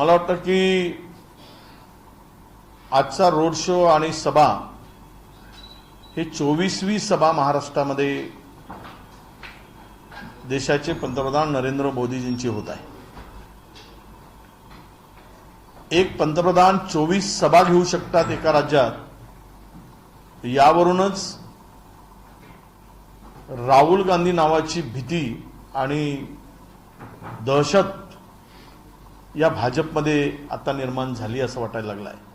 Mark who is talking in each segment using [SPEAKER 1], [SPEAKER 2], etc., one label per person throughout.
[SPEAKER 1] मला वाटतं की आजचा रोड शो आणि सभा हे चोवीसवी सभा महाराष्ट्रामध्ये देशाचे पंतप्रधान नरेंद्र मोदीजींची होत आहे. एक पंतप्रधान चोवीस सभा घेऊ शकतात एका राज्यात. यावरूनच राहुल गांधी नावाची भीती आणि दहशत या भाजपमध्ये आता निर्माण झाली असं वाटायला लागलं आहे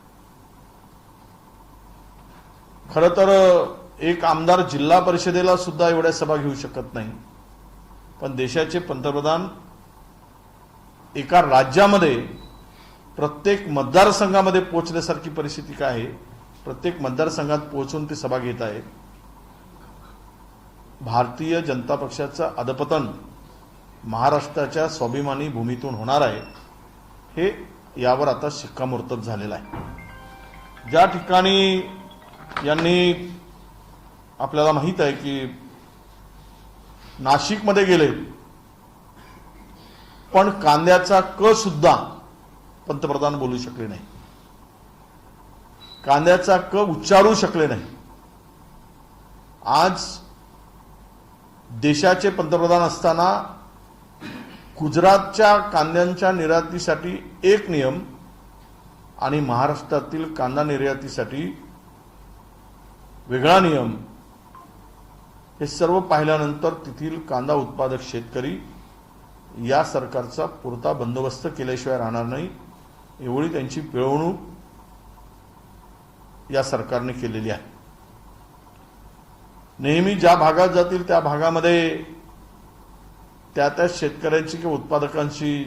[SPEAKER 1] खरं तर एक आमदार जिल्हा परिषदेला सुद्धा एवढ्या सभा घेऊ शकत नाही. पण देशाचे पंतप्रधान एका राज्यामध्ये प्रत्येक मतदारसंघामध्ये पोहोचण्यासारखी परिस्थिती काय आहे? प्रत्येक मतदारसंघात पोहोचून ते सभा घेत आहेत भारतीय जनता पक्षाचं अधपतन महाराष्ट्राच्या स्वाभिमानी भूमीतून होणार आहे. हे यावर आता शिक्कामोर्तब झालेलं आहे. ज्या ठिकाणी यांनी आपल्याला माहीत आहे की नाशिकमध्ये गेले पण कांद्याचा क सुद्धा पंतप्रधान बोलू शकले नाही. कांद्याचा क उच्चारू शकले नाही. आज देशाचे पंतप्रधान असताना गुजरातच्या कांद्यांच्या निर्यातीसाठी एक नियम आणि महाराष्ट्रातील कांदा निर्यातीसाठी वेगळा नियम हे सर्व पाहिल्यानंतर तेथील कांदा उत्पादक शेतकरी या सरकारचा पुरता बंदोबस्त केल्याशिवाय राहणार नाही एवढी त्यांची पिळवणूक या सरकारने केलेली आहे. नेहमी ज्या भागात जातील त्या भागामध्ये त्या त्या शेतकऱ्यांची किंवा उत्पादकांशी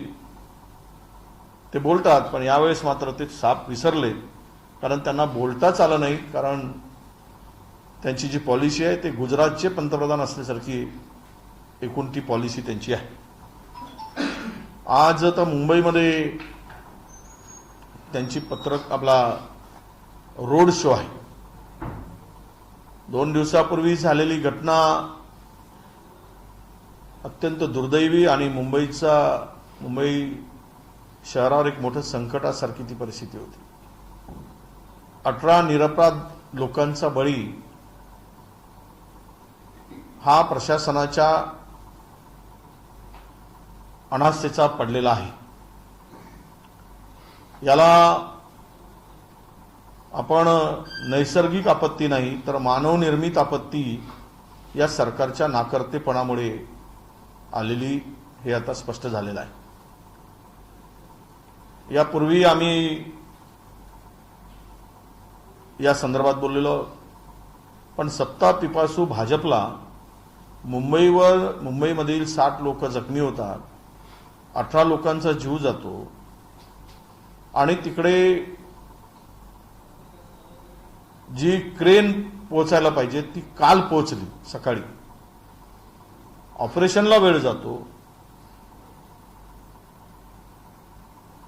[SPEAKER 1] ते बोलतात पण यावेळेस मात्र ते साप विसरले. कारण त्यांना बोलताच आलं नाही कारण त्यांची जी पॉलिसी आहे ते गुजरातचे पंतप्रधान असल्यासारखी एकूण ती पॉलिसी त्यांची आहे. आज तर मुंबईमध्ये त्यांची पत्रक आपला रोड शो आहे. दोन दिवसापूर्वी झालेली घटना अत्यंत दुर्दैवी आणि मुंबईचा मुंबई शहरावर एक मोठं संकटासारखी ती परिस्थिती होती. अठरा निरपराध लोकांचा बळी हा प्रशासनाच्या अनास्थेचा पडलेला आहे. याला आपण नैसर्गिक आपत्ती नाही तर मानवनिर्मित आपत्ती या सरकारच्या नाकर्तेपणामुळे आलेली हे आता स्पष्ट झालेलं आहे. यापूर्वी आम्ही या संदर्भात बोललेलो पण सत्ता पिपासू भाजपला मुंबईवर मुंबईमधील साठ लोक जखमी होतात अठरा लोकांचा जीव जातो आणि तिकडे जी क्रेन पोचायला पाहिजे ती काल पोचली सकाळी. ऑपरेशनला वेळ जातो.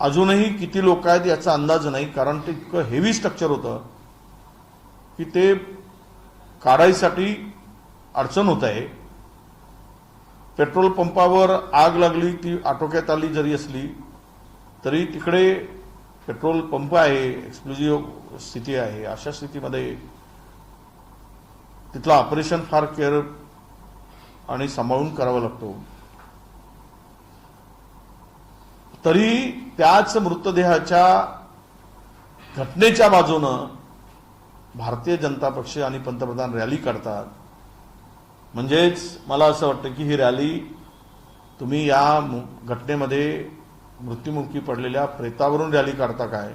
[SPEAKER 1] अजूनही किती लोक आहेत याचा अंदाज नाही कारण ते इतकं हेवी स्ट्रक्चर होतं की ते काढायसाठी अडचण होत आहे. पेट्रोल पंपावर आग लागली ती आटोक्यात आली जरी असली तरी तिकडे पेट्रोल पंप आहे एक्सक्लुझिव्ह स्थिती आहे. अशा स्थितीमध्ये तिथलं ऑपरेशन फार केअर आणि सांभाळून करावा लागतो. तरी त्याच मृतदेहाच्या घटनेच्या बाजूनं भारतीय जनता पक्ष आणि पंतप्रधान रॅली काढतात. म्हणजेच मला असं वाटतं की ही रॅली तुम्ही या घटनेमध्ये मृत्युमुखी पडलेल्या प्रेतावरून रॅली काढता काय?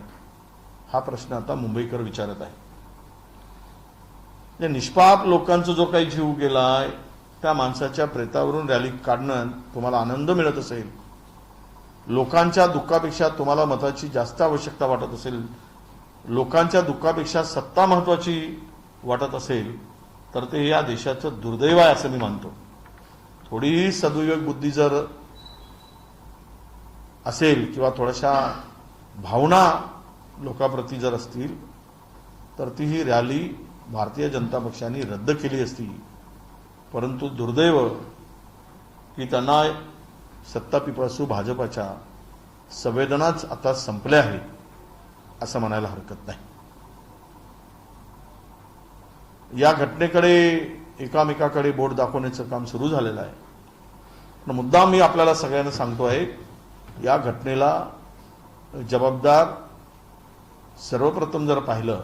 [SPEAKER 1] हा प्रश्न आता मुंबईकर विचारत आहे. या निष्पाप लोकांचा जो काही जीव गेलाय त्या माणसाच्या प्रेतावरून रॅली काढणं तुम्हाला आनंद मिळत असेल. लोकांच्या दुःखापेक्षा तुम्हाला मताची जास्त आवश्यकता वाटत असेल लोकांच्या दुःखापेक्षा सत्ता महत्वाची वाटत असेल तर ते या देशाचं दुर्दैव आहे असं मी मानतो. थोडीही सदुयोग बुद्धी जर असेल किंवा थोड्याशा भावना लोकांप्रती जर असतील तर ती ही रॅली भारतीय जनता पक्षाने रद्द केली असती. परंतु दुर्दैव की त्यांना सत्ता पिपासू भाजपाच्या संवेदनाच आता संपल्या आहेत असं म्हणायला हरकत नाही. या घटनेकडे एकामेकाकडे बोट दाखवण्याचं काम सुरू झालेलं आहे. पण मुद्दा मी आपल्याला सगळ्यांना सांगतो आहे या घटनेला जबाबदार सर्वप्रथम जर पाहिलं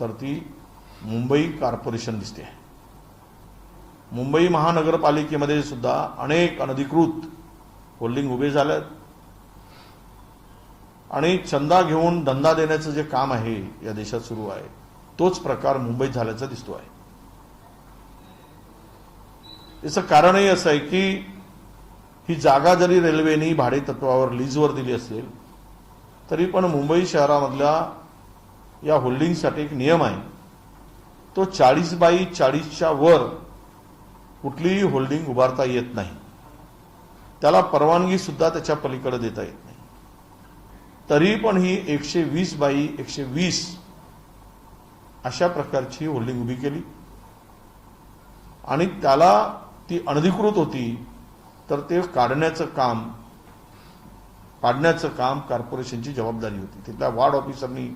[SPEAKER 1] तर ती मुंबई कॉर्पोरेशन दिसते. मुंबई महानगरपालिकेमध्ये सुद्धा अनेक अनधिकृत होल्डिंग उभे झाल्यात आणि चंदा घेऊन धंदा देण्याचं जे काम आहे या देशात सुरू आहे तोच प्रकार मुंबईत झाल्याचा दिसतो आहे. याचं कारणही असं आहे की ही जागा जरी रेल्वेने भाडे तत्वावर लीजवर दिली असेल तरी पण मुंबई शहरामधल्या या होल्डिंगसाठी एक नियम आहे. तो चाळीस बाय चाळीसच्या वर कुठलीही होल्डिंग उभारता येत नाही. त्याला परवानगी सुद्धा त्याच्या पलीकडे देता येत नाही. तरी पण ही एकशे वीस बाई एकशे वीस अशा प्रकारची होल्डिंग उभी केली. आणि त्याला ती अनधिकृत होती तर ते काढण्याचं काम पाडण्याचं काम कॉर्पोरेशनची जबाबदारी होती. तिथल्या वार्ड ऑफिसरनी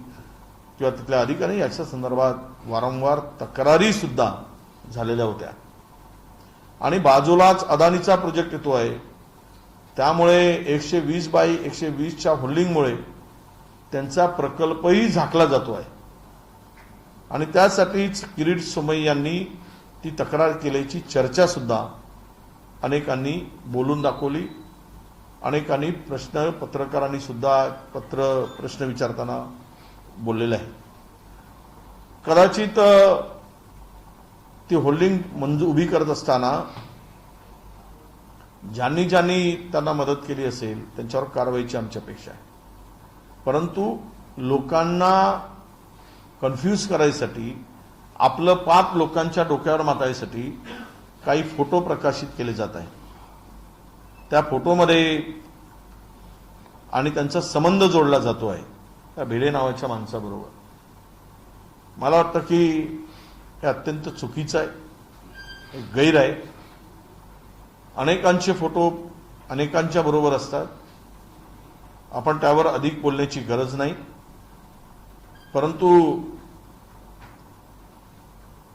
[SPEAKER 1] किंवा तिथल्या अधिकारी याच्या संदर्भात वारंवार तक्रारी सुद्धा झालेल्या होत्या. आणि बाजूलाच अदानीचा प्रोजेक्ट येतो आहे. त्यामुळे एकशे वीस बाय एकशे वीसच्या होल्डिंगमुळे त्यांचा प्रकल्पही झाकला जातो आहे. आणि त्यासाठीच किरीट सोमई यांनी ती तक्रार केल्याची चर्चासुद्धा अनेकांनी बोलून दाखवली. अनेकांनी प्रश्न पत्रकारांनी सुद्धा पत्र प्रश्न विचारताना बोललेले आहे. कदाचित ती होल्डिंग मंजूर उभी करत असताना ज्यांनी ज्यांनी त्यांना मदत केली असेल त्यांच्यावर कारवाईची आमची अपेक्षा आहे. परंतु लोकांना कन्फ्यूज करायसाठी आपलं पाप लोकांच्या डोक्यावर मातायसाठी काही फोटो प्रकाशित केले जात आहेत. त्या फोटोमध्ये आणि त्यांचा संबंध जोडला जातो आहे. त्या भिडे नावाच्या माणसाबरोबर. मला वाटतं की हे अत्यंत चुकीचं आहे. गैर आहे. अनेकांचे फोटो अनेकांच्या बरोबर असतात. आपण त्यावर अधिक बोलण्याची गरज नाही. परंतु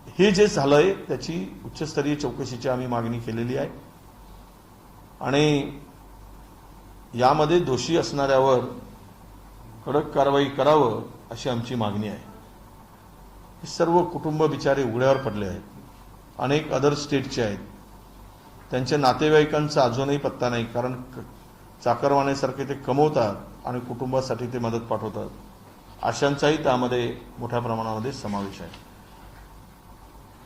[SPEAKER 1] हे जे झालंय त्याची उच्चस्तरीय चौकशीची आम्ही मागणी केलेली आहे. आणि यामध्ये दोषी असणाऱ्यावर कडक कारवाई करावं अशी आमची मागणी आहे. हे सर्व कुटुंब बिचारे उघड्यावर पडले आहेत. अनेक अदर स्टेटचे आहेत. त्यांच्या नातेवाईकांचा अजूनही पत्ता नाही कारण क- चाकरवाण्यासारखे ते कमवतात आणि कुटुंबासाठी ते मदत पाठवतात. अशांचाही त्यामध्ये मोठ्या प्रमाणामध्ये समावेश आहे.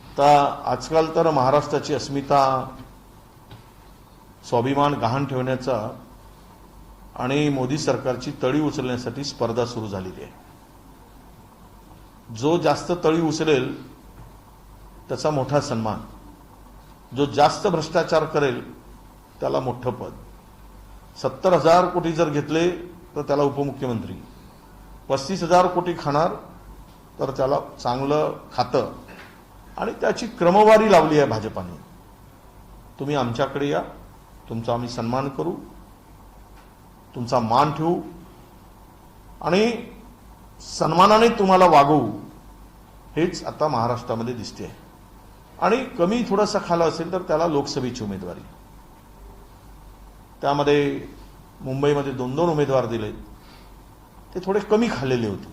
[SPEAKER 1] आता आजकाल तर महाराष्ट्राची अस्मिता स्वाभिमान गहाण ठेवण्याचा आणि मोदी सरकारची तळी उचलण्यासाठी स्पर्धा सुरू झालेली आहे. जो जास्त तळी उचलेल त्याचा मोठा सन्मान. जो जास्त भ्रष्टाचार करेल त्याला मोठं पद. सत्तर हजार कोटी जर घेतले तर त्याला उपमुख्यमंत्री. पस्तीस हजार कोटी खाणार तर त्याला चांगलं खातं. आणि त्याची क्रमवारी लावली आहे भाजपाने. तुम्ही आमच्याकडे या तुमचा आम्ही सन्मान करू तुमचा मान ठेवू. आणि सन्मानाने तुम्हाला वागवू हेच आता महाराष्ट्रामध्ये दिसते आहे. आणि कमी थोडासा खाला असेल तर त्याला लोकसभेची उमेदवारी. त्यामध्ये मुंबईमध्ये दोन दोन उमेदवार दिलेत ते थोडे कमी खाल्लेले होते.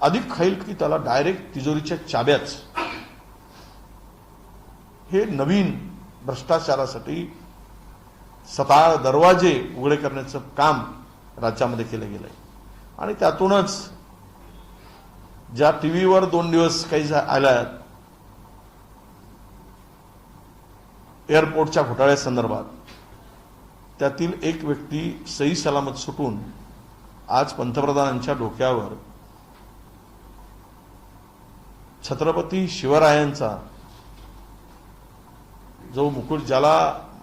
[SPEAKER 1] अधिक खाईल की त्याला डायरेक्ट तिजोरीच्या चाब्याच. हे नवीन भ्रष्टाचारासाठी सताळ दरवाजे उघडे करण्याचं काम राज्यामध्ये केलं गेलंय. आणि त्यातूनच ज्या टीव्हीवर दोन दिवस काही आल्यात एअरपोर्टच्या घोटाळ्यासंदर्भात त्यातील एक व्यक्ती सही सलामत सुटून आज पंतप्रधानांच्या डोक्यावर छत्रपती शिवरायांचा जो मुकुट ज्याला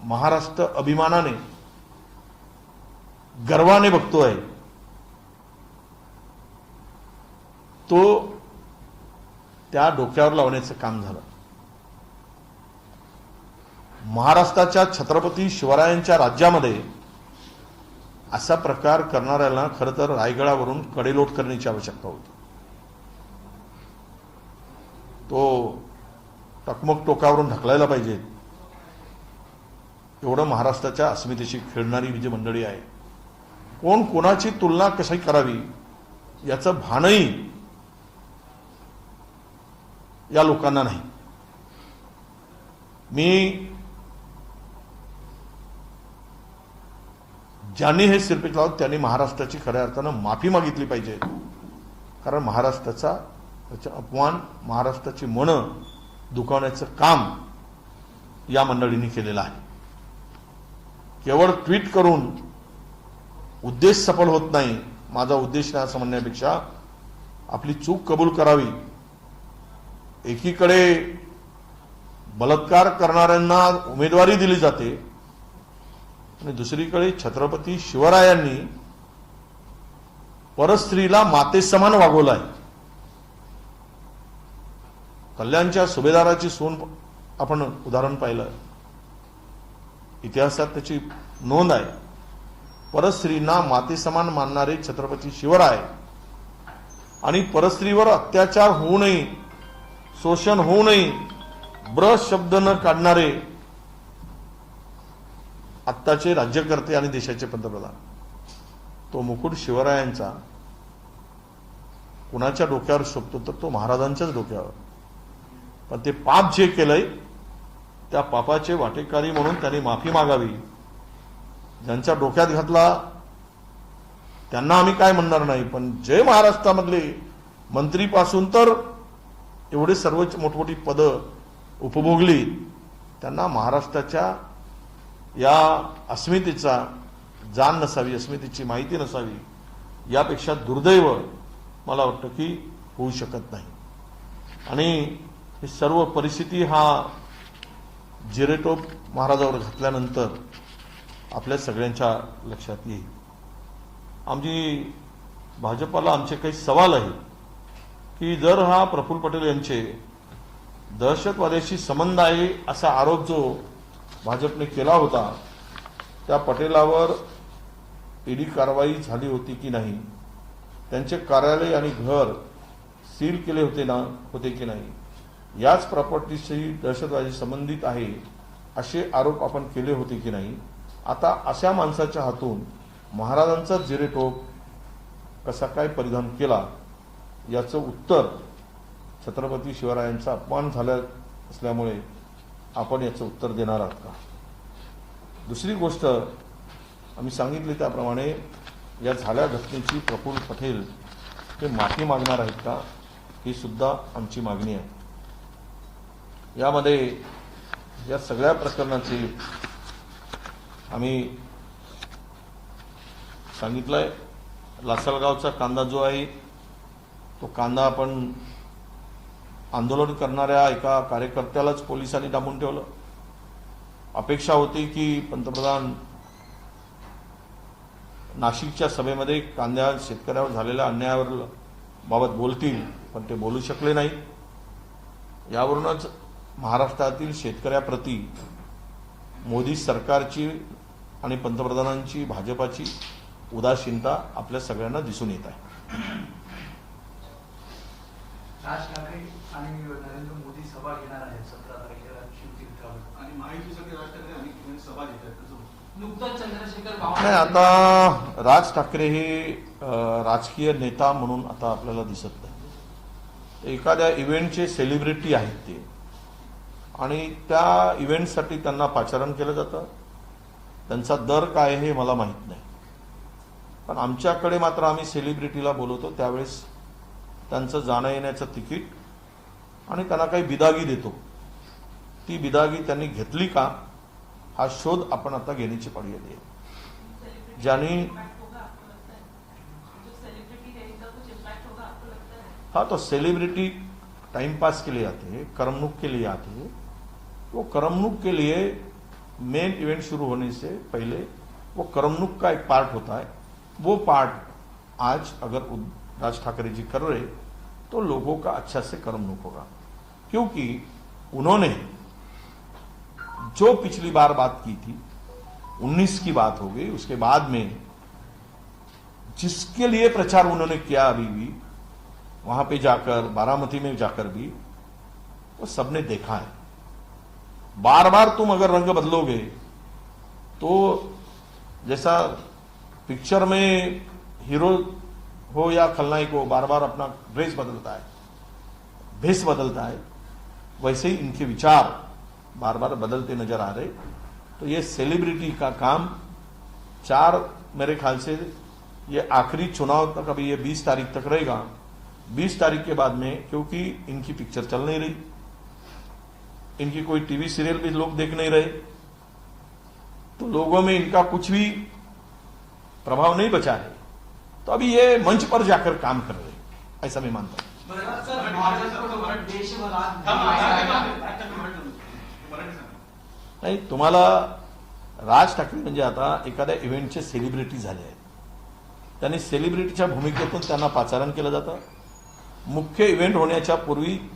[SPEAKER 1] महाराष्ट्र अभिमानाने गर्वाने बघतोय तो त्या डोक्यावर लावण्याचं काम झालं. महाराष्ट्राच्या छत्रपती शिवरायांच्या राज्यामध्ये असा प्रकार करणाऱ्याला खरं तर रायगडावरून कडेलोट करण्याची आवश्यकता होती. तो टकमक टोकावरून ढकलायला पाहिजे. एवढं महाराष्ट्राच्या अस्मितेशी खेळणारी जी मंडळी आहे कोण कोणाची तुलना कशी करावी याचं भानही या लोकांना नाही. मी ज्यांनी हे सिरपेच लावत त्यांनी महाराष्ट्राची खऱ्या अर्थानं माफी मागितली पाहिजे. कारण महाराष्ट्राचा त्याचा अपमान महाराष्ट्राची मन दुखावण्याचं काम या मंडळींनी केलेलं आहे. केवळ ट्विट करून उद्देश सफल होत नाही. माझा उद्देश नाही असं म्हणण्यापेक्षा आपली चूक कबूल करावी. एकीकडे बलात्कार करणाऱ्यांना उमेदवारी दिली जाते आणि दुसरीकडे छत्रपती शिवरायांनी परस्त्रीला मातेसमान वागवलं आहे कल्याणच्या सुभेदाराची सून आपण उदाहरण पाहिलं. इतिहासात त्याची नोंद आहे. परस्त्रींना मातेसमान मानणारे छत्रपती शिवराय आणि परस्त्रीवर अत्याचार होऊ नये शोषण होऊ नये. ब्र शब्द न काढणारे आत्ताचे राज्यकर्ते आणि देशाचे पंतप्रधान. तो मुकुट शिवरायांचा कुणाच्या डोक्यावर शोभतो तर तो महाराजांच्याच डोक्यावर. पण ते पाप जे केलंय त्या पापाचे वाटेकारी म्हणून त्यांनी माफी मागावी. ज्यांच्या डोक्यात घातला त्यांना आम्ही काय म्हणणार नाही पण जय महाराष्ट्रामधले मंत्रीपासून तर एवढे सर्व मोठमोठी पदं उपभोगली त्यांना महाराष्ट्राच्या या अस्मितेचा जाण नसावी अस्मितेची माहिती नसावी यापेक्षा दुर्दैव मला वाटतं की होऊ शकत नाही. आणि ही सर्व परिस्थिती हा जिरेटोप महाराजावर घातल्यानंतर आपल्या सगळ्यांच्या लक्षात येईल. आमची भाजपाला आमचे काही सवाल आहेत की जर हा प्रफुल्ल पटेल यांचे दहशतवाद्याशी संबंध आहे असा आरोप जो भाजपने केला होता त्या पटेलावर ईडी कारवाई झाली होती की नाही? त्यांचे कार्यालय आणि घर सील केले होते ना होते की नाही? याच प्रॉपर्टीशी दहशतवादी संबंधित आहे असे आरोप आपण केले होते की नाही? आता अशा माणसाच्या हातून महाराजांचा जिरेटोप कसा काय परिधान केला? याचं उत्तर छत्रपती शिवरायांचा अपमान झाला असल्यामुळे आपण याचं उत्तर देणार आहात का? दुसरी गोष्ट आम्ही सांगितली त्याप्रमाणे या झाल्या घटनेची प्रफुल्ल पटेल हे माफी मागणार आहेत का? ही सुद्धा आमची मागणी आहे. यामध्ये या सगळ्या प्रकरणाची आम्ही सांगितलंय. लासलगावचा कांदा जो आहे तो कांदा आपण आंदोलन करणाऱ्या एका कार्यकर्त्यालाच पोलिसांनी डांबून ठेवलं. अपेक्षा होती की पंतप्रधान नाशिकच्या सभेमध्ये कांद्या शेतकऱ्यावर झालेल्या अन्यायावर बाबत बोलतील पण ते बोलू शकले नाही. यावरूनच महाराष्ट्रातील शेतकऱ्याप्रती मोदी सरकारची आणि पंतप्रधानांची भाजपाची उदासीनता आपल्या सगळ्यांना दिसून येत आहे.
[SPEAKER 2] राज ठाकरे आणि नरेंद्र मोदी सभा घेणार आहेत सतरा तारखेला शिवतीर्थावर
[SPEAKER 3] आणि महायुतीसाठी राज ठाकरे सभा घेत आहेत. कसं होतं?
[SPEAKER 4] नुकतंच चंद्रशेखर
[SPEAKER 1] नाही आता राज ठाकरे हे राजकीय नेता म्हणून आता आपल्याला दिसत नाही. एखाद्या इव्हेंटचे सेलिब्रिटी आहेत ते. आणि त्या इव्हेंटसाठी त्यांना पाचारण केलं जातं. त्यांचा दर काय आहे हे मला माहीत नाही. पण आमच्याकडे मात्र आम्ही सेलिब्रिटीला बोलवतो त्यावेळेस त्यांचं जाणं येण्याचं तिकीट आणि त्यांना काही बिदागी देतो. ती बिदागी त्यांनी घेतली का हा शोध आपण आता घेण्याची पाळी आली आहे ज्यांनी हाँ तो सेलिब्रिटी टाइम पास के लिए आते हैं करमनुक के लिए आते हैं वो करमनुक के लिए मेन इवेंट शुरू होने से पहले वो करमनुक का एक पार्ट होता है. वो पार्ट आज अगर राज ठाकरे जी कर रहे तो लोगों का अच्छा से करमनुक होगा। क्योंकि उन्होंने जो पिछली बार बात की थी 19 की बात हो गई, उसके बाद में जिसके लिए प्रचार उन्होंने किया अभी भी, वहाँ पे जाकर, बारामती में जाकर भी, वो सबने देखा है। बार बार तुम अगर रंग बदलोगे तो जैसा पिक्चर में हीरो हो या खलनायक हो बार बार अपना ड्रेस बदलता है भेस बदलता है, वैसे ही इनके विचार बार बार बदलते नज़र आ रहे तो ये सेलिब्रिटी का काम, चार मेरे ख्याल से ये आखिरी चुनाव तक, अभी ये 20 तारीख तक रहेगा। 20 तारीख के बाद में, क्योंकि इनकी पिक्चर चल नहीं रही, इनकी कोई टीवी सीरियल भी लोग देख नहीं रहे तो लोगों में इनका कुछ भी प्रभाव नहीं बचा है। तो अभी ये मंच पर जाकर काम कर रहे हैं। ऐसा मैं मानता हूं। नाही तुम्हाला राज ठाकरे म्हणजे आता एखाद्या इव्हेंटचे सेलिब्रिटी झाले आहेत. त्यांनी सेलिब्रिटीच्या भूमिकेतून त्यांना पाचारण केलं जातं. मुख्य इव्हेंट होण्याच्या पूर्वी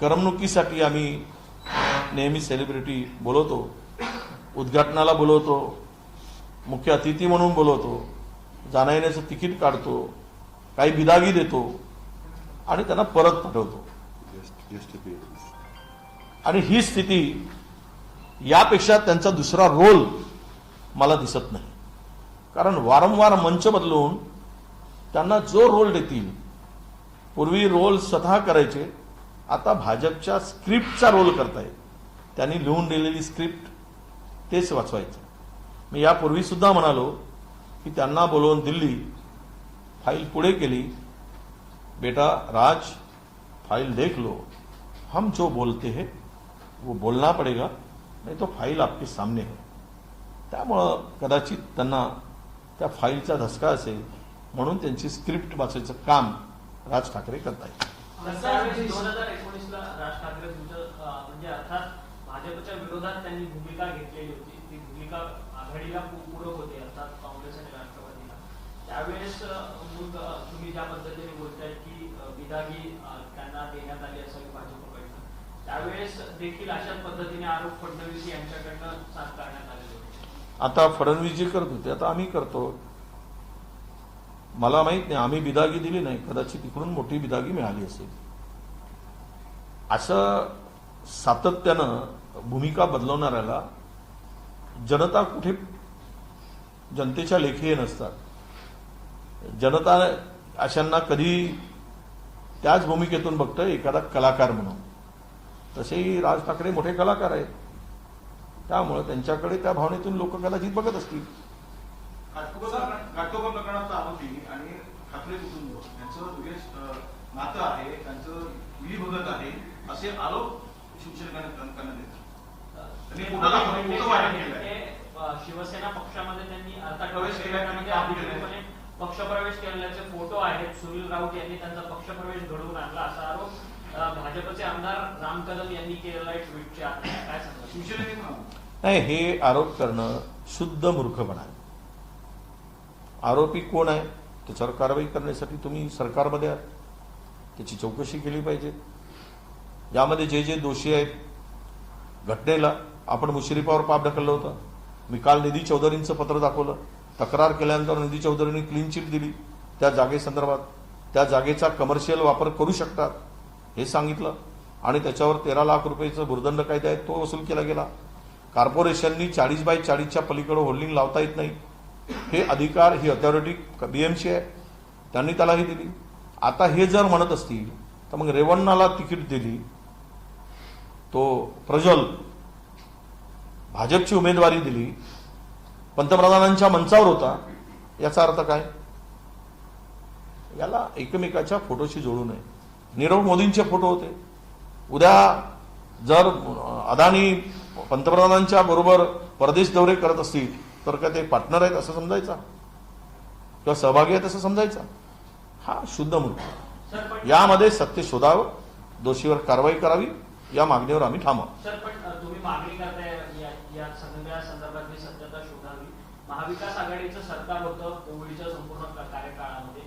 [SPEAKER 1] करमणुकीसाठी आम्ही नेहमी सेलिब्रिटी बोलवतो. उद्घाटनाला बोलवतो. मुख्य अतिथी म्हणून बोलवतो. जाण्या येण्याचं तिकीट काढतो काही बिदागी देतो आणि त्यांना परत पाठवतो. आणि ही स्थिती यापेक्षा त्यांचा दुसरा रोल मला दिसत नाही. कारण वारंवार मंच बदलून त्यांना जो रोल देतील पूर्वी रोल स्वतः करायचे आता भाजपच्या स्क्रिप्टचा रोल करतायत. त्यांनी लिहून दिलेली स्क्रिप्ट तेच वाचवायचं. मी यापूर्वी सुद्धा म्हणालो की त्यांना बोलवून दिल्ली फाईल पुढे केली. बेटा राज फाइल देख लो. हम जो बोलते हैं वो बोलना पड़ेगा नाही तो फाईल आपके सामने है. त्यामुळं कदाचित त्यांना त्या फाईलचा धसका असेल म्हणून त्यांची स्क्रिप्ट वाचायचं काम राज ठाकरे करतायत
[SPEAKER 5] त्यावेळेस म्हणजे भाजपच्या विरोधात त्यांनी भूमिका घेतलेली होती. ती भूमिका आघाडीला पू- पूरक होती अर्थात काँग्रेस आणि राष्ट्रवादीला त्यावेळेस मग तुम्ही ज्या पद्धतीने बोलताय की अं, त्यांना देण्यात आली असावी भाजपकडनं त्यावेळेस देखील अशाच पद्धतीने आरोप फडणवीस यांच्याकडनं साथ करण्यात आलेले
[SPEAKER 1] आता फडणवीस जी करत होते आता आम्ही करतो. मला माहीत नाही आम्ही बिदागी दिली नाही कदाचित इकडून मोठी बिदागी मिळाली असेल. असं सातत्यानं भूमिका बदलवणाऱ्याला जनता कुठे जनतेच्या लेखी नसतात. जनता अशांना कधी त्याच भूमिकेतून बघतं एखादा कलाकार म्हणून. तसेही राज ठाकरे मोठे कलाकार आहेत. त्यामुळे त्यांच्याकडे त्या भावनेतून लोक कदाचित बघत असतील.
[SPEAKER 3] असे आरोप
[SPEAKER 5] शिवसेना पक्षामध्ये त्यांनी अर्थात
[SPEAKER 3] प्रवेश केलाय,
[SPEAKER 5] गटामध्ये
[SPEAKER 3] काम
[SPEAKER 5] अधिकृतपणे पक्षप्रवेश केल्याचे फोटो आहेत. सुनील राऊत यांनी त्यांचा पक्षप्रवेश घडवून आणला. असा आरोप भाजपचे आमदार राम कदम यांनी केलेला आहे ट्विटच्या. काय
[SPEAKER 3] शिवसेनेने.
[SPEAKER 1] नाही हे आरोप करणं शुद्ध मूर्खपणा आहे आरोपी कोण आहे? त्याच्यावर कारवाई करण्यासाठी तुम्ही सरकारमध्ये आहात. त्याची चौकशी केली पाहिजे. यामध्ये जे जे दोषी आहेत घटनेला आपण मुश्रीफावर पाप ढकललं होतं. मी काल निधी चौधरींचं पत्र दाखवलं. तक्रार केल्यानंतर निधी चौधरींनी क्लीन चिट दिली. त्या जागेसंदर्भात त्या जागेचा कमर्शियल वापर करू शकतात हे सांगितलं. आणि त्याच्यावर तेरा लाख रुपयेचं भूर्दंड कायदा आहे तो वसूल केला गेला. कॉर्पोरेशननी चाळीस बाय चाळीसच्या पलीकडे होल्डिंग लावता येत नाही. हे अधिकार ही अथॉरिटी बीएमसी आहे. त्यांनी त्याला ही दिली. आता हे जर म्हणत असतील तर मग रेवण्णाला तिकीट दिली. तो प्रज्वल भाजपची उमेदवारी दिली. पंतप्रधानांच्या मंचावर होता. याचा अर्थ काय? याला एकमेकाच्या फोटोशी जोडू नये. नीरव मोदींचे फोटो होते. उद्या जर अदानी पंतप्रधानांच्या बरोबर परदेश दौरे करत असतील तर काय ते पार्टनर आहेत असं समजायचा? किंवा सहभागी आहेत असं समजायचा? हा शुद्ध
[SPEAKER 5] मुद्दा.
[SPEAKER 1] यामध्ये सत्य शोधावं दोषीवर कारवाई करावी या मागणीवर आम्ही थांबा
[SPEAKER 5] सर पण अ, तुम्ही मागणी करताय या या सगळ्या संदर्भातली सत्यता शोधावी महाविकास आघाडीचं सरकार होतं कोविडच्या संपूर्ण कार्यकाळामध्ये.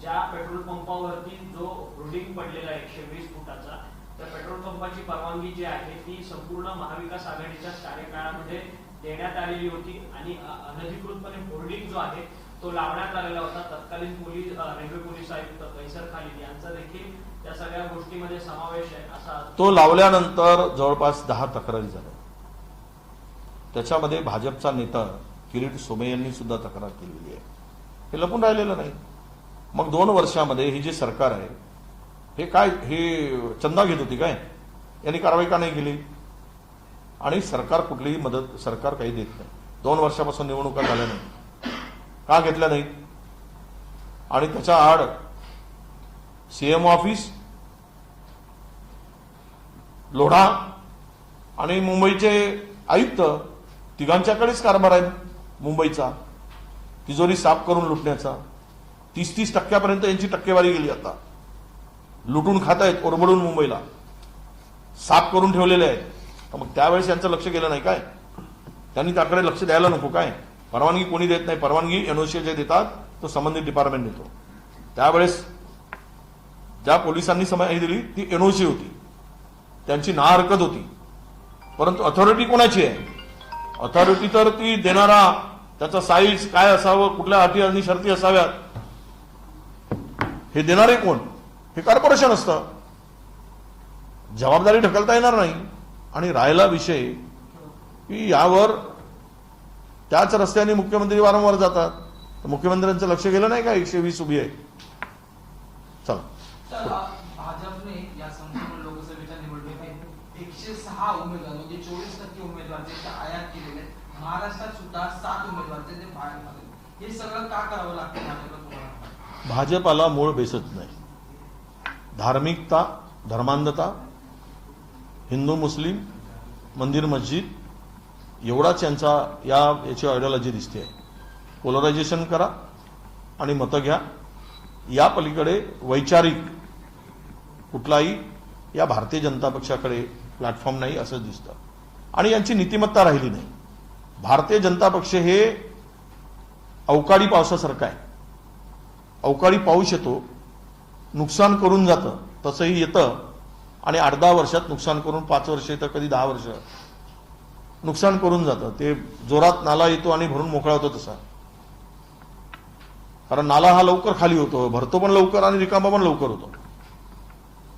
[SPEAKER 5] ज्या पेट्रोल पंपावरती जो होर्डिंग पडलेला आहे एकशे वीस फुटाचा त्या पेट्रोल पंपाची परवानगी जी आहे ती संपूर्ण महाविकास आघाडीच्या कार्यकाळामध्ये देण्यात आलेली होती आणि अनधिकृतपणे होर्डिंग जो आहे तो लावण्यात आलेला होता. तत्कालीन पोलीस रेल्वे पोलीस आयुक्त कैसर खालिद यांचा देखील त्या सगळ्या गोष्टीमध्ये समावेश आहे असा
[SPEAKER 1] तो लावल्यानंतर जवळपास दहा तक्रारी झाल्या. त्याच्यामध्ये भाजपचा नेता किरीट सोमे यांनी सुद्धा तक्रार केलेली आहे. हे लपून राहिलेलं नाही. मग दोन वर्षामध्ये हे जे सरकार आहे हे काय हे चंदा घेत होती काय? यांनी कारवाई का नाही केली? आणि सरकार कुठलीही मदत सरकार काही देत नाही. दोन वर्षापासून निवडणुका झाल्या नाही का घेतल्या नाहीत? आणि त्याच्या आड सीएम ऑफिस लोढा आणि मुंबईचे आयुक्त तिघांच्याकडेच कारभार आहेत मुंबईचा तिजोरी साफ करून लुटण्याचा तीस तीस टक्क्यापर्यंत यांची टक्केवारी गेली आता. लुटून खात आहेत ओरबडून मुंबईला. साफ करून ठेवलेले आहेत. तर मग त्यावेळेस यांचं लक्ष गेलं नाही काय? त्यांनी त्याकडे लक्ष द्यायला नको काय? परवानगी कोणी देत नाही. परवानगी एनओसी जे देतात तो संबंधित डिपार्टमेंट देतो. त्यावेळेस ज्या पोलिसांनी समाधी दिली ती एनओसी होती. त्यांची ना हरकत होती. परंतु अथॉरिटी कोणाची आहे? अथॉरिटी तर ती देणारा त्याचा साईज काय असावं कुठल्या अटी आणि शर्ती असाव्यात? हे देणारे कोण? हे कॉर्पोरेशन असतं. जबाबदारी ढकलता येणार नाही. आणि राहिला विषय की यावर त्याच रस्त्याने मुख्यमंत्री वारंवार जातात. तर मुख्यमंत्र्यांचं लक्ष गेलं नाही का? एकशे वीस उभी आहे. चला
[SPEAKER 4] भाजपने या संपूर्ण लोकसभेच्या निवडणुकीत एकशे सहा उमेदवार म्हणजे चोवीस टक्के उमेदवार जे ते आयात केलेले आहेत महाराष्ट्रात सुद्धा सात उमेदवार ते बाहेर हे सगळं का करावं लागतं भाजपाला
[SPEAKER 1] मूळ बेसत नाही. धार्मिकता धर्मांधता हिंदू मुस्लिम मंदिर मस्जिद एवढाच यांचा या याची आयडिओलॉजी दिसते. पोलरायझेशन करा आणि मतं घ्या. या पलीकडे वैचारिक कुठलाही या भारतीय जनता पक्षाकडे प्लॅटफॉर्म नाही असं दिसतं. आणि यांची नीतिमत्ता राहिली नाही. भारतीय जनता पक्ष हे अवकाळी पावसासारखं आहे. अवकाळी पाऊस येतो नुकसान करून जातं तसंही येतं आणि आठ दहा वर्षात नुकसान करून पाच वर्ष येतं कधी दहा वर्ष. नुकसान करून जातं. ते जोरात नाला येतो आणि भरून मोकळा होतो तसा. कारण नाला हा लवकर खाली होतो भरतो पण लवकर आणि रिकामा पण लवकर होतो.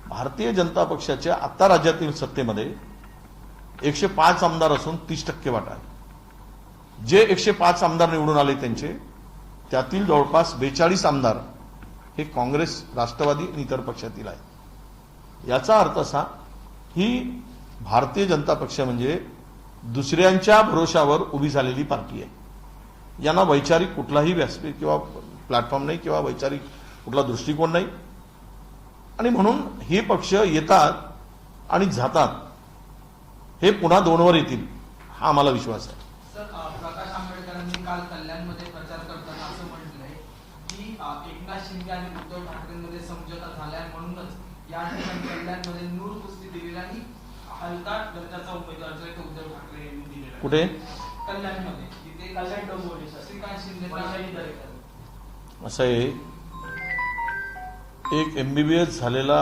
[SPEAKER 1] भारतीय जनता पक्षाच्या आता राज्यातील सत्तेमध्ये एकशे पाच आमदार असून तीस टक्के वाटा आहे जे एकशे पाच आमदार निवडून आले त्यांचे त्यातील जवळपास बेचाळीस आमदार हे काँग्रेस राष्ट्रवादी आणि इतर पक्षातील आहेत. याचा अर्थ असा ही भारतीय जनता पक्ष म्हणजे दुसऱ्यांच्या भरोशावर उभी झालेली पार्टी आहे. यांना वैचारिक कुठलाही व्यासपीठ किंवा प्लॅटफॉर्म नाही किंवा वैचारिक कुठला दृष्टिकोन नाही. आणि म्हणून हे पक्ष येतात आणि जातात हे पुन्हा दोनवर येतील हा आम्हाला विश्वास आहे
[SPEAKER 4] सर अ, प्रकाश आंबेडकरांनी काल कल्याणमध्ये प्रचार करताना असं म्हटलंय की अ, एकनाथ शिंदे आणि उद्धव ठाकरेंमध्ये समझोता झालाय म्हणूनच या ठिकाणी कल्याणमध्ये नूर कुस्ती दिलेली हलका दर्जाचा उमेदवार जो आहे तो उद्धव ठाकरे यांनी दिलेला आहे.
[SPEAKER 1] कुठे
[SPEAKER 4] कल्याणमध्ये तिथे
[SPEAKER 5] कल्याण डोंबिवली सर.
[SPEAKER 4] श्रीकांत शिंदे
[SPEAKER 5] वैशाली दरेकर.
[SPEAKER 1] असं आहे एक एमबीबीएस झालेला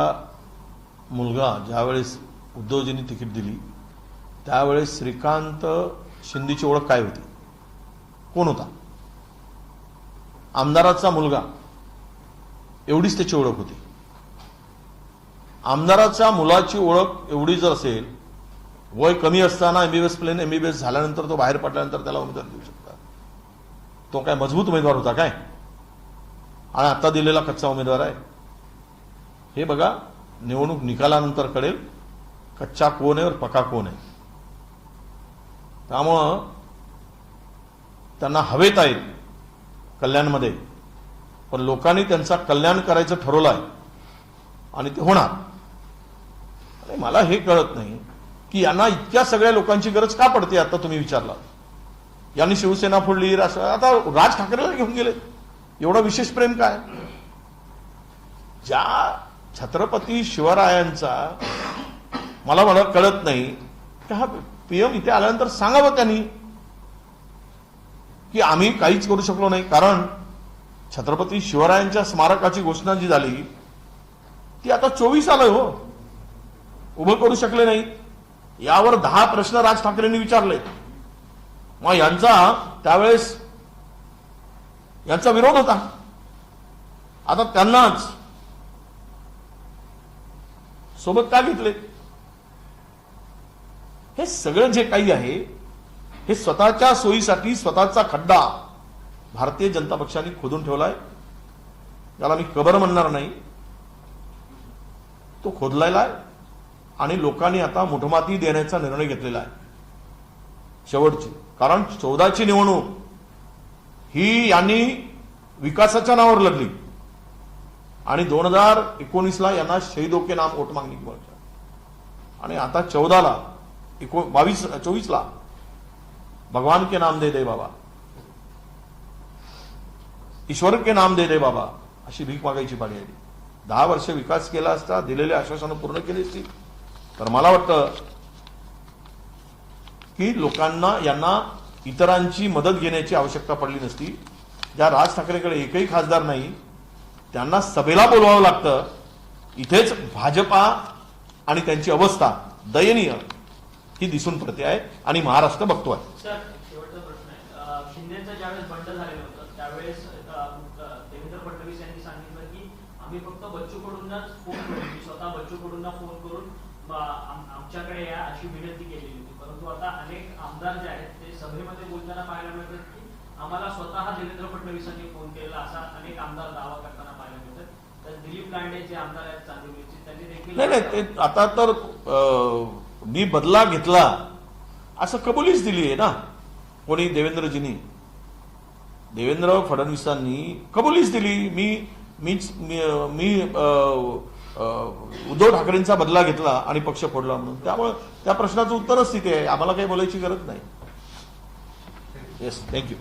[SPEAKER 1] मुलगा ज्यावेळेस उद्धवजींनी तिकीट दिली त्यावेळेस श्रीकांत शिंदेची ओळख काय होती कोण होता आमदाराचा मुलगा एवढीच त्याची ओळख होती. आमदाराच्या मुलाची ओळख एवढी जर असेल वय कमी असताना एमबीबीएस प्लेन एमबीबीएस झाल्यानंतर तो बाहेर पडल्यानंतर त्याला उमेदवार देऊ शकता तो काय मजबूत उमेदवार होता काय? आणि आता दिलेला कच्चा उमेदवार आहे. हे बघा निवडणूक निकालानंतर कळेल कच्चा कोण आहे और पका कोण आहे. त्यामुळं त्यांना हवेत आहेत कल्याणमध्ये. पण लोकांनी त्यांचा कल्याण करायचं ठरवलं आहे आणि ते होणार. आणि मला हे कळत नाही की यांना इतक्या सगळ्या लोकांची गरज का पडते आता तुम्ही विचारला यांनी शिवसेना फोडली राष्ट्र आता राज ठाकरेला घेऊन गेले. एवढं विशेष प्रेम काय? ज्या छत्रपती शिवरायांचा मला मला कळत नाही की हा पीएम इथे आल्यानंतर सांगावं त्यांनी की आम्ही काहीच करू शकलो नाही. कारण छत्रपती शिवरायांच्या स्मारकाची घोषणा जी झाली ती आता चोवीस आलं हो. उभं करू शकले नाही यावर दहा प्रश्न राज ठाकरेंनी विचारले मग यांचा त्यावेळेस यांचा विरोध होता. आता त्यांनाच सोबत का घेतले? हे सगळं जे काही आहे हे स्वतःच्या सोयीसाठी स्वतःचा खड्डा भारतीय जनता पक्षाने खोदून ठेवलाय. त्याला मी कबर म्हणणार नाही. तो खोदलेला आहे आणि लोकांनी आता मुठमाती देण्याचा निर्णय घेतलेला आहे. शेवटची. कारण चौदाची निवडणूक ही यांनी विकासाच्या नावावर लढली. आणि दोन हजार एकोणीसला यांना शहीदो के नाम वोट मागणी आणि आता चौदाला एको बावीस चोवीसला भगवान के नाम दे दे बाबा. ईश्वर के नाम दे रे बाबा अशी भीक मागायची पाळी आली. दहा वर्ष विकास केला असता दिलेले आश्वासनं पूर्ण केली असती. तर मला वाटतं की लोकांना यांना इतरांची मदत घेण्याची आवश्यकता पडली नसती. ज्या राज ठाकरेकडे एकही खासदार नाही त्यांना सभेला बोलवावं लागतं. इथेच भाजपा आणि त्यांची अवस्था दयनीय ही दिसून पडते आहे आणि महाराष्ट्र बघतोय
[SPEAKER 5] सर शेवटचा प्रश्न आहे अं, शिंदेचं ज्यावेळेस बंड झालेलं होतं त्यावेळेस अं, अं, देवेंद्र फडणवीस यांनी सांगितलं की आम्ही फक्त बच्चू कडूनच फोन करून मी स्वतः बच्चू कडूंना फोन करून आमच्याकडे या अशी विनंती केलेली होती. परंतु आता अनेक आमदार जे आहेत ते सभेमध्ये बोलताना पाहायला मिळतात की आम्हाला स्वतः देवेंद्र फडणवीसांनी फोन केलेला असा अनेक आमदार दावा करताना पाहायला मिळतात तर दिलीप लांडे जे आमदार आहेत चांदिवलीचे त्यांनी देखील
[SPEAKER 1] नाही नाही ते आता तर मी बदला घेतला असं कबुलीच दिली आहे ना? कोणी? देवेंद्रजींनी. देवेंद्र फडणवीसांनी कबुलीच दिली. मी मीच मी मी, उद्धव ठाकरेंचा बदला घेतला आणि पक्ष फोडला म्हणून. त्यामुळे त्या प्रश्नाचं उत्तरच तिथे आहे. आम्हाला काही बोलायची गरज नाही. Yes thank you